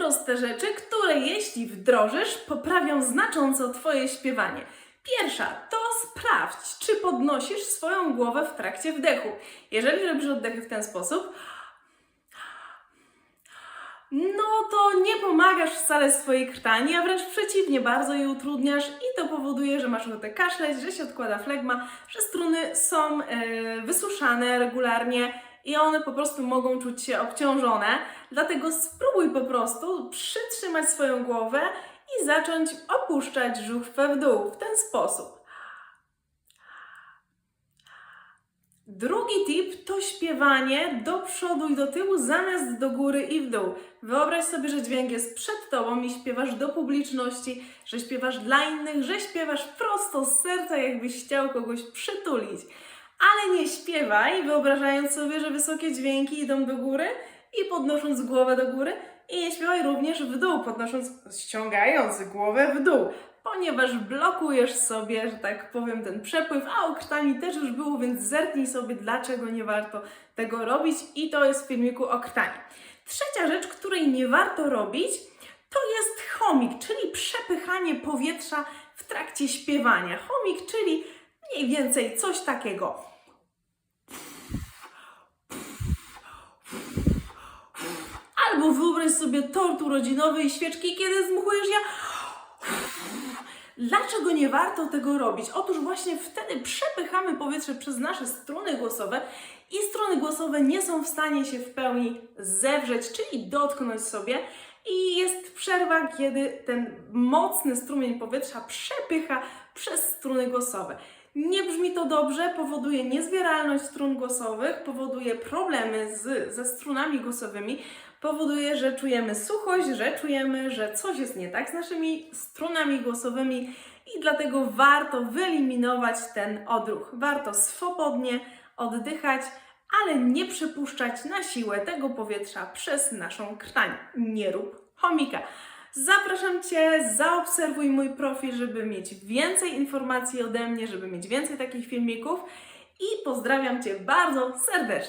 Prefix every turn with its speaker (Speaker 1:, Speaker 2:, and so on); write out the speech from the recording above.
Speaker 1: proste rzeczy, które jeśli wdrożysz, poprawią znacząco Twoje śpiewanie. Pierwsza to sprawdź, czy podnosisz swoją głowę w trakcie wdechu. Jeżeli robisz oddechy w ten sposób, no to nie pomagasz wcale swojej krtani, a wręcz przeciwnie, bardzo je utrudniasz i to powoduje, że masz ochotę kaszleć, że się odkłada flegma, że struny są e, wysuszane regularnie i one po prostu mogą czuć się obciążone. Dlatego spróbuj po prostu przytrzymać swoją głowę i zacząć opuszczać żuchwę w dół w ten sposób. Drugi tip to śpiewanie do przodu i do tyłu zamiast do góry i w dół. Wyobraź sobie, że dźwięk jest przed tobą i śpiewasz do publiczności, że śpiewasz dla innych, że śpiewasz prosto z serca, jakbyś chciał kogoś przytulić. Ale nie śpiewaj, wyobrażając sobie, że wysokie dźwięki idą do góry i podnosząc głowę do góry. I nie śpiewaj również w dół, podnosząc, ściągając głowę w dół, ponieważ blokujesz sobie, że tak powiem, ten przepływ, a o krtani też już było, więc zerknij sobie, dlaczego nie warto tego robić i to jest w filmiku o. Trzecia rzecz, której nie warto robić, to jest chomik, czyli przepychanie powietrza w trakcie śpiewania. Chomik, czyli mniej więcej coś takiego. Albo wyobraź sobie tort urodzinowy i świeczki, kiedy zmuchujesz ja. Dlaczego nie warto tego robić? Otóż właśnie wtedy przepychamy powietrze przez nasze struny głosowe i struny głosowe nie są w stanie się w pełni zewrzeć, czyli dotknąć sobie. I jest przerwa, kiedy ten mocny strumień powietrza przepycha przez struny głosowe. Nie brzmi to dobrze, powoduje niezbieralność strun głosowych, powoduje problemy z, ze strunami głosowymi, powoduje, że czujemy suchość, że czujemy, że coś jest nie tak z naszymi strunami głosowymi i dlatego warto wyeliminować ten odruch. Warto swobodnie oddychać, ale nie przepuszczać na siłę tego powietrza przez naszą krtań. Nie rób chomika. Zapraszam Cię, zaobserwuj mój profil, żeby mieć więcej informacji ode mnie, żeby mieć więcej takich filmików i pozdrawiam Cię bardzo serdecznie.